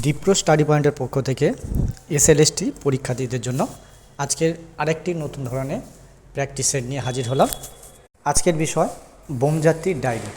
Dipra study পয়েন্টের পক্ষ থেকে এসএলএসটি পরীক্ষার্থীদের জন্য আজকের আরেকটি নতুন ধরনের প্র্যাকটিস সেট নিয়ে হাজির হলাম। আজকের বিষয় বোমযাত্রীর ডায়েরি।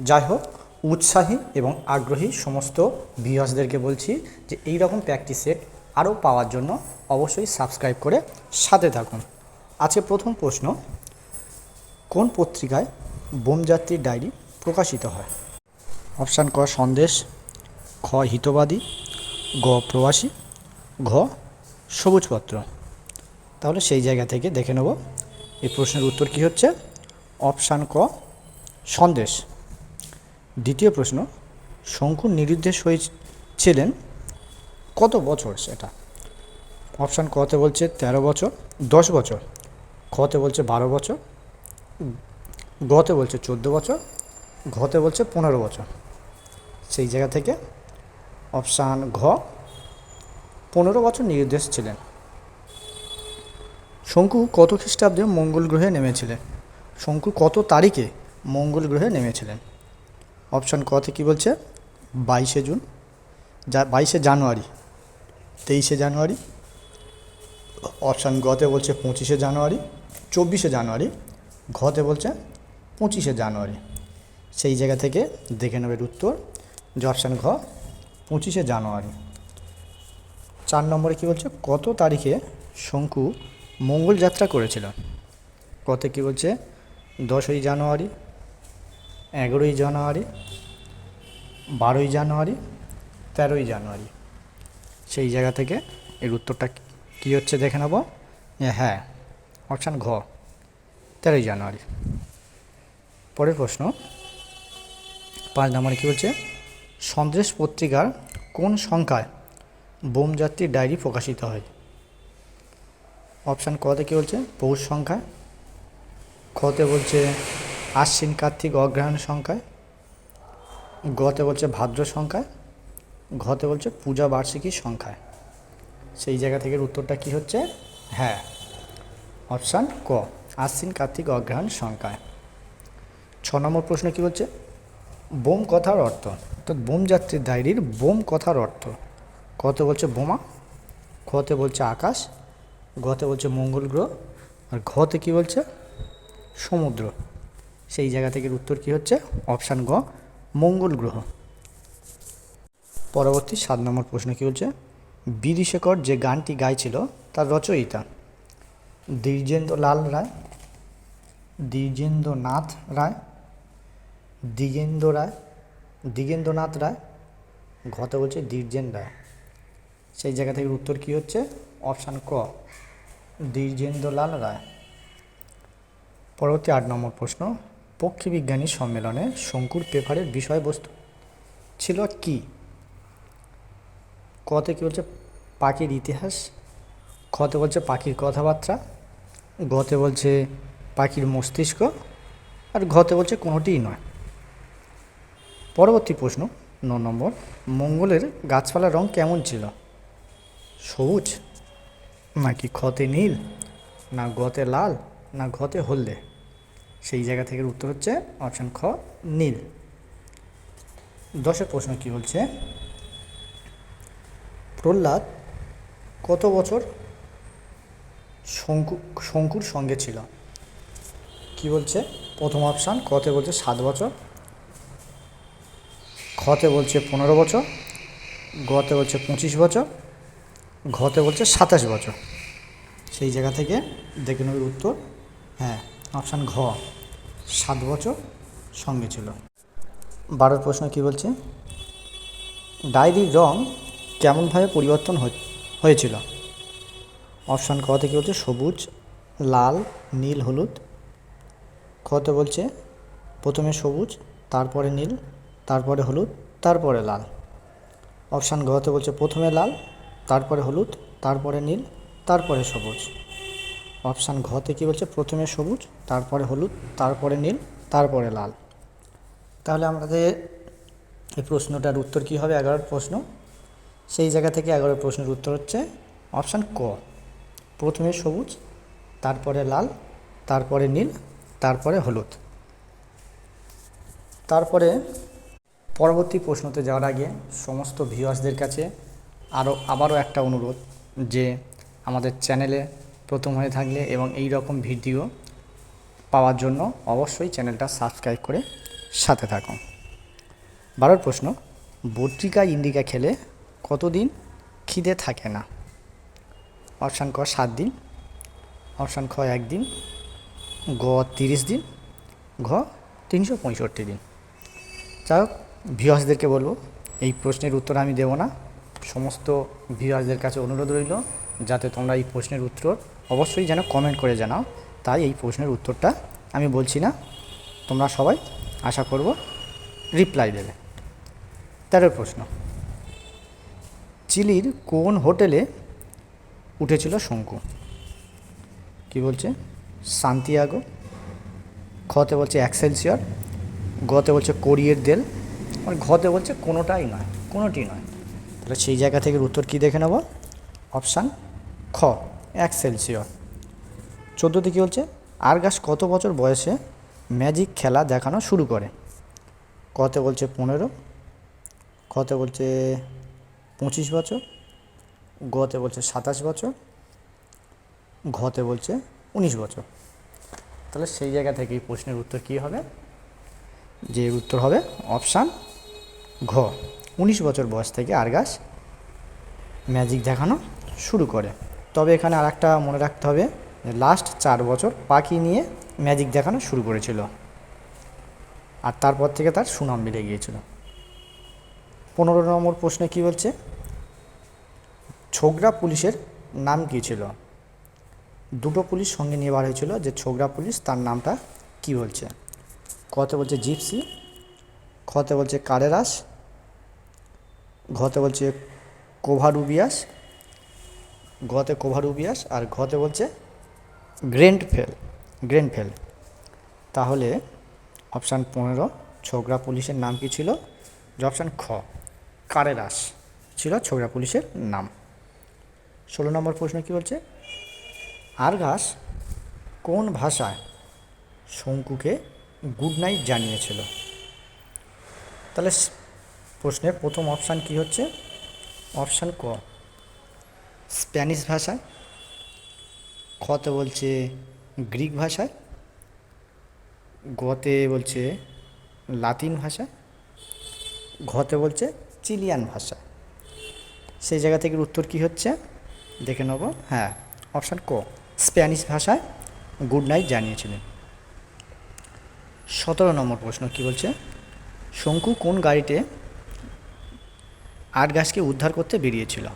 যাই হোক, উৎসাহী এবং আগ্রহী সমস্ত ভিউয়ার্সদেরকে বলছি যে এই রকম প্র্যাকটিস সেট আরও পাওয়ার জন্য অবশ্যই সাবস্ক্রাইব করে সাথে থাকুন। আজকে প্রথম প্রশ্ন, কোন পত্রিকায় বোমযাত্রীর ডায়েরি প্রকাশিত হয়? অপশান ক, সন্দেশ। খ হিতবাদী, গ প্রবাসী, ঘ সবুজপত্র। তাহলে সেই জায়গা থেকে দেখে নেব। এই প্রশ্নের উত্তর কী হচ্ছে? অপশান ক, সন্দেশ। দ্বিতীয় প্রশ্ন, শঙ্কুর নিরুদ্দেশ হয়েছিলেন কত বছর সেটা? অপশান কতে বলছে তেরো বছর, দশ বছর। খতে বলছে বারো বছর, গতে বলছে চোদ্দ বছর, ঘতে বলছে পনেরো বছর। সেই জায়গা থেকে অপশান ঘ, পনেরো বছর নির্দেশ ছিলেন। শঙ্কু কত খ্রিস্টাব্দে মঙ্গল গ্রহে নেমেছিলেন? শঙ্কু কত তারিখে মঙ্গল গ্রহে নেমেছিলেন? অপশান কতে কী বলছে? বাইশে জুন, যা, বাইশে জানুয়ারি, তেইশে জানুয়ারি। অপশান গতে বলছে পঁচিশে জানুয়ারি, চব্বিশে জানুয়ারি ঘতে বলছে পঁচিশে জানুয়ারি। সেই জায়গা থেকে দেখে নেবেন উত্তর। যে অপশান ঘ পঁচিশে জানুয়ারি। চার নম্বরে কী বলছে? কত তারিখে শঙ্কু মঙ্গল যাত্রা করেছিল? কতে কী বলছে? দশই জানুয়ারি, এগারোই জানুয়ারি, বারোই জানুয়ারি, তেরোই জানুয়ারি। সেই জায়গা থেকে এর উত্তরটা কী হচ্ছে দেখে নেব? হ্যাঁ অপশান ঘ, তেরোই জানুয়ারি। পরের প্রশ্ন, পাঁচ নম্বরে কী বলছে? সন্দেশ পত্রিকার কোন সংখ্যায় বোমযাত্রীর ডায়েরি প্রকাশিত হয়? অপশান কতে কী বলছে? পৌষ সংখ্যায় খতে বলছে আশ্বিন, কার্তিক, অগ্রহায়ণ সংখ্যায়। গতে বলছে ভাদ্র সংখ্যায়। ঘতে বলছে পূজা বার্ষিকী সংখ্যায়। সেই জায়গা থেকে উত্তরটা কি হচ্ছে? হ্যাঁ। অপশান ক, আশ্বিন, কার্তিক, অগ্রহায়ণ সংখ্যায়। ছ নম্বর প্রশ্ন কি বলছে? বোম কথার অর্থ। অর্থাৎ বোম যাত্রীর ডায়েরির বোম কথার অর্থ। কতে বলছে বোমা, খতে বলছে আকাশ, গতে বলছে মঙ্গল গ্রহ, আর ঘতে কি বলছে? সমুদ্র। সেই জায়গা থেকে উত্তর কি হচ্ছে? অপশান গ, মঙ্গল গ্রহ। পরবর্তী সাত নম্বর প্রশ্ন কি বলছে? বিদিশেখর যে গানটি গাইছিল, তার রচয়িতা দ্বিজেন্দ্র লাল রায়। দ্বিজেন্দ্রনাথ রায়। দ্বিজেন্দ্র রায়, দ্বিজেন্দ্রনাথ রায় ঘতে বলছে দ্বিজেন রায়। সেই জায়গা থেকে উত্তর কী হচ্ছে? অপশান ক, দ্বিজেন্দ্রলাল রায়। পরবর্তী আট নম্বর প্রশ্ন পক্ষী বিজ্ঞানী সম্মেলনে শঙ্কুর পেপারের বিষয়বস্তু ছিল কি? কতে কী বলছে পাখির ইতিহাস, খতে বলছে পাখির কথাবার্তা, গতে বলছে পাখির মস্তিষ্ক, আর ঘতে বলছে কোনোটিই নয়। পরবর্তী প্রশ্ন ন নম্বর, মঙ্গলের গাছপালার রং কেমন ছিল? সবুজ নাকি ক্ষতে নীল? না গতে লাল? না ঘতে হলদে? সেই জায়গা থেকে উত্তর হচ্ছে অপশান খ, নীল। দশের প্রশ্ন কি বলছে? প্রহ্লাদ কত বছর শঙ্কু, শঙ্কুর সঙ্গে ছিল? কি বলছে? প্রথম অপশান কতে বলছে সাত বছর। খতে বলছে পনেরো বছর, গতে বলছে পঁচিশ বছর, ঘতে বলছে সাতাশ বছর। সেই জায়গা থেকে দেখে নেবে উত্তর হ্যাঁ অপশান ঘ, সাত বছর সঙ্গে ছিল। বারোর প্রশ্ন কি বলছে? ডায়েরির রং কেমনভাবে পরিবর্তন হয়েছিল? অপশান ক থেকে বলছে? সবুজ, লাল, নীল, হলুদ। খতে বলছে প্রথমে সবুজ, তারপরে নীল তারপরে হলুদ, তারপরে লাল। অপশান ঘতে বলছে প্রথমে লাল, তারপরে হলুদ, তারপরে নীল, তারপরে সবুজ। অপশান ঘতে কী বলছে প্রথমে সবুজ, তারপরে হলুদ, তারপরে নীল, তারপরে লাল। তাহলে আমাদের এই প্রশ্নটার উত্তর কী হবে? এগারোর প্রশ্ন। সেই জায়গা থেকে এগারোর প্রশ্নের উত্তর হচ্ছে অপশান ক। প্রথমে সবুজ, তারপরে লাল, তারপরে নীল, তারপরে হলুদ। তারপরে পরবর্তী প্রশ্নতে যাওয়ার আগে সমস্ত ভিউয়ার্সদের কাছে আরও আবারও একটা অনুরোধ যে আমাদের চ্যানেলে প্রথম হয়ে থাকলে এবং এই রকম ভিডিও পাওয়ার জন্য অবশ্যই চ্যানেলটা সাবস্ক্রাইব করে সাথে থাকুন। বারোর প্রশ্ন বট্রিকা ইন্ডিকা খেলে কতদিন খিদে থাকে না? অপশান ক, সাত দিন। অপশান খ একদিন গ, তিরিশ দিন। ঘ, তিনশো পঁয়ষট্টি দিন। যাই হোক ভিউয়ার্সদেরকে বলব, এই প্রশ্নের উত্তর আমি দেবো না। সমস্ত ভিউয়ার্সদের কাছে অনুরোধ রইল, যাতে তোমরা এই প্রশ্নের উত্তর অবশ্যই যেন কমেন্ট করে জানাও। তাই এই প্রশ্নের উত্তরটা আমি বলছি না। তোমরা সবাই আশা করব রিপ্লাই দেবে। তেরো প্রশ্ন। চিলির কোন হোটেলে উঠেছিল শঙ্কু? কি বলছে? সান্তিয়াগো। খতে বলছে এক্সেলসিয়র গতে বলছে কোরিয়ের দেল মানে ঘতে বলছে কোনোটাই নয়, কোনোটি নয়। তাহলে সেই জায়গা থেকে উত্তর কী দেখে নেব? অপশান খ, এক এক্সেলসিয়র চোদ্দোতে কী বলছে? আরগাস কত বছর বয়সে ম্যাজিক খেলা দেখানো শুরু করে? কতে বলছে পনেরো খতে বলছে পঁচিশ বছর, গতে বলছে সাতাশ বছর, ঘতে বলছে উনিশ বছর। তাহলে সেই জায়গা থেকে প্রশ্নের উত্তর কী হবে? যে উত্তর হবে অপশান ঘ। উনিশ বছর বয়স থেকে আরগাস ম্যাজিক দেখানো শুরু করে। তবে এখানে আর একটা মনে রাখতে হবে লাস্ট চার বছর পাখি নিয়ে ম্যাজিক দেখানো শুরু করেছিল। আর তারপর থেকে তার সুনাম বেড়ে গিয়েছিল। পনেরো নম্বর প্রশ্নে কী বলছে? ছোগরা পুলিশের নাম কী ছিল? দুটো পুলিশ সঙ্গে নিয়ে বার হয়েছিল যে ছোগরা পুলিশ তার নামটা কি বলছে? কতে বলছে? জিপসি খতে বলছে কারেরাস, ঘতে বলছে কোভারুবিয়াস গতে কোভারুবিয়াস আর ঘতে বলছে গ্রেন্ড ফেল গ্রেন্ড ফেল তাহলে অপশান পনেরো, ছোগরা পুলিশের নাম কি ছিল? যে অপশান খ, কারেরাস ছিল ছোগরা পুলিশের নাম। ষোলো নম্বর প্রশ্ন কি বলছে? আরগাস কোন ভাষায় শঙ্কুকে গুড নাইট জানিয়েছিল? তাহলে প্রশ্নের প্রথম অপশান কি হচ্ছে? অপশান ক। স্প্যানিশ ভাষায় খতে বলছে গ্রিক ভাষায় গতে বলছে লাতিন ভাষা। ঘতে বলছে চিলিয়ান ভাষা। সেই জায়গা থেকে উত্তর কি হচ্ছে? দেখে নেব। হ্যাঁ অপশান ক। স্প্যানিশ ভাষায় গুড নাইট জানিয়েছিলেন। সতেরো নম্বর প্রশ্ন কি বলছে? শঙ্কু কোন গাড়িতে আট গাছকে উদ্ধার করতে বেরিয়েছিল?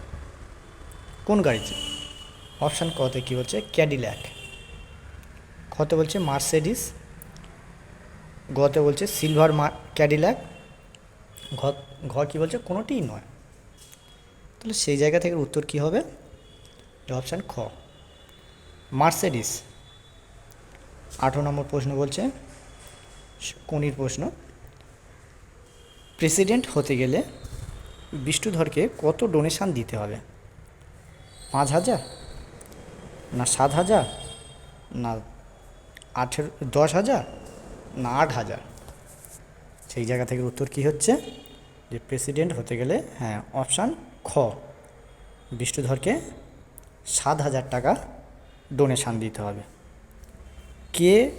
কোন গাড়িতে? অপশান কতে কী বলছে? ক্যাডিল্যাক খতে বলছে? মার্সেডিস গতে বলছে? সিলভার মা ক্যাডিল্যাক ঘ ঘ কী বলছে? কোনোটিই নয়। তাহলে সেই জায়গা থেকে উত্তর কী হবে? অপশান খ। মার্সেডিস আঠেরো নম্বর প্রশ্ন বলছে, কোনির প্রশ্ন? প্রেসিডেন্ট হতে গেলে বিষ্ণুধরকে কত ডোনেশান দিতে হবে? পাঁচ হাজার? না সাত হাজার? না আঠেরো, দশ হাজার? না আট হাজার? সেই জায়গা থেকে উত্তর কী হচ্ছে? যে প্রেসিডেন্ট হতে গেলে হ্যাঁ অপশান খ। বিষ্ণুধরকে সাত হাজার টাকা ডোনেশান দিতে হবে। কে,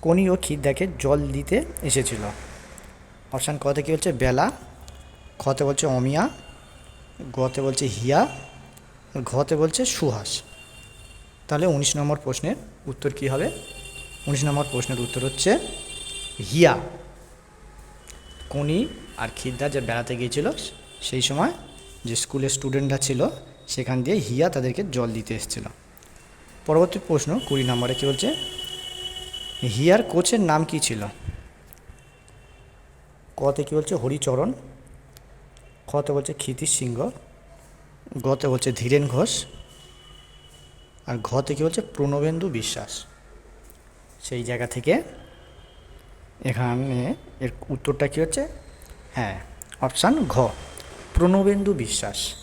কোনি ও খিদ্দাকে জল দিতে এসেছিল? অপশান কতে কী বলছে? বেলা। খতে বলছে অমিয়া। গতে বলছে হিয়া। ঘতে বলছে সুহাস। তাহলে উনিশ নম্বর প্রশ্নের উত্তর কী হবে? উনিশ নম্বর প্রশ্নের উত্তর হচ্ছে হিয়া। কোনি আর খিদ্দা যে বেড়াতে গিয়েছিল, সেই সময় যে স্কুলের স্টুডেন্টরা ছিল, সেখান দিয়ে হিয়া তাদেরকে জল দিতে এসেছিল। পরবর্তী প্রশ্ন কুড়ি নম্বরে কী বলছে? হিয়ার কোচের নাম কি ছিল? কতে কী বলছে? হরিচরণ। খতে বলছে ক্ষিতিশ সিংহ। গতে বলছে ধীরেন ঘোষ। আর ঘতে কী বলছে? প্রণবেন্দু বিশ্বাস। সেই জায়গা থেকে এখানে এর উত্তরটা কী হচ্ছে? হ্যাঁ অপশান ঘ। প্রণবেন্দু বিশ্বাস।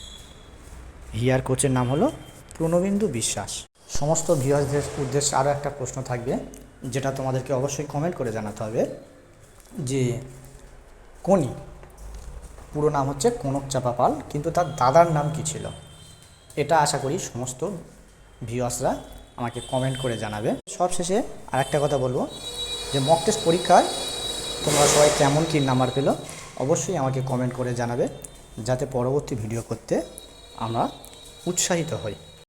হিয়ার কোচের নাম হলো প্রণবেন্দু বিশ্বাস। সমস্ত ভিউয়ার্সদের উদ্দেশ্যে আরও একটা প্রশ্ন থাকবে, যেটা তোমাদেরকে অবশ্যই কমেন্ট করে জানাতে হবে, যে কোনি। পুরো নাম হচ্ছে কনক চাপা পাল কিন্তু তার দাদার নাম কি ছিল? এটা আশা করি সমস্ত ভিউয়ার্সরা আমাকে কমেন্ট করে জানাবে। সবশেষে আরেকটা কথা বলব, যে মক টেস্ট পরীক্ষায় তোমরা সবাই কেমন কী নাম্বার পেল, অবশ্যই আমাকে কমেন্ট করে জানাবে, যাতে পরবর্তী ভিডিও করতে আমরা উৎসাহিত হই।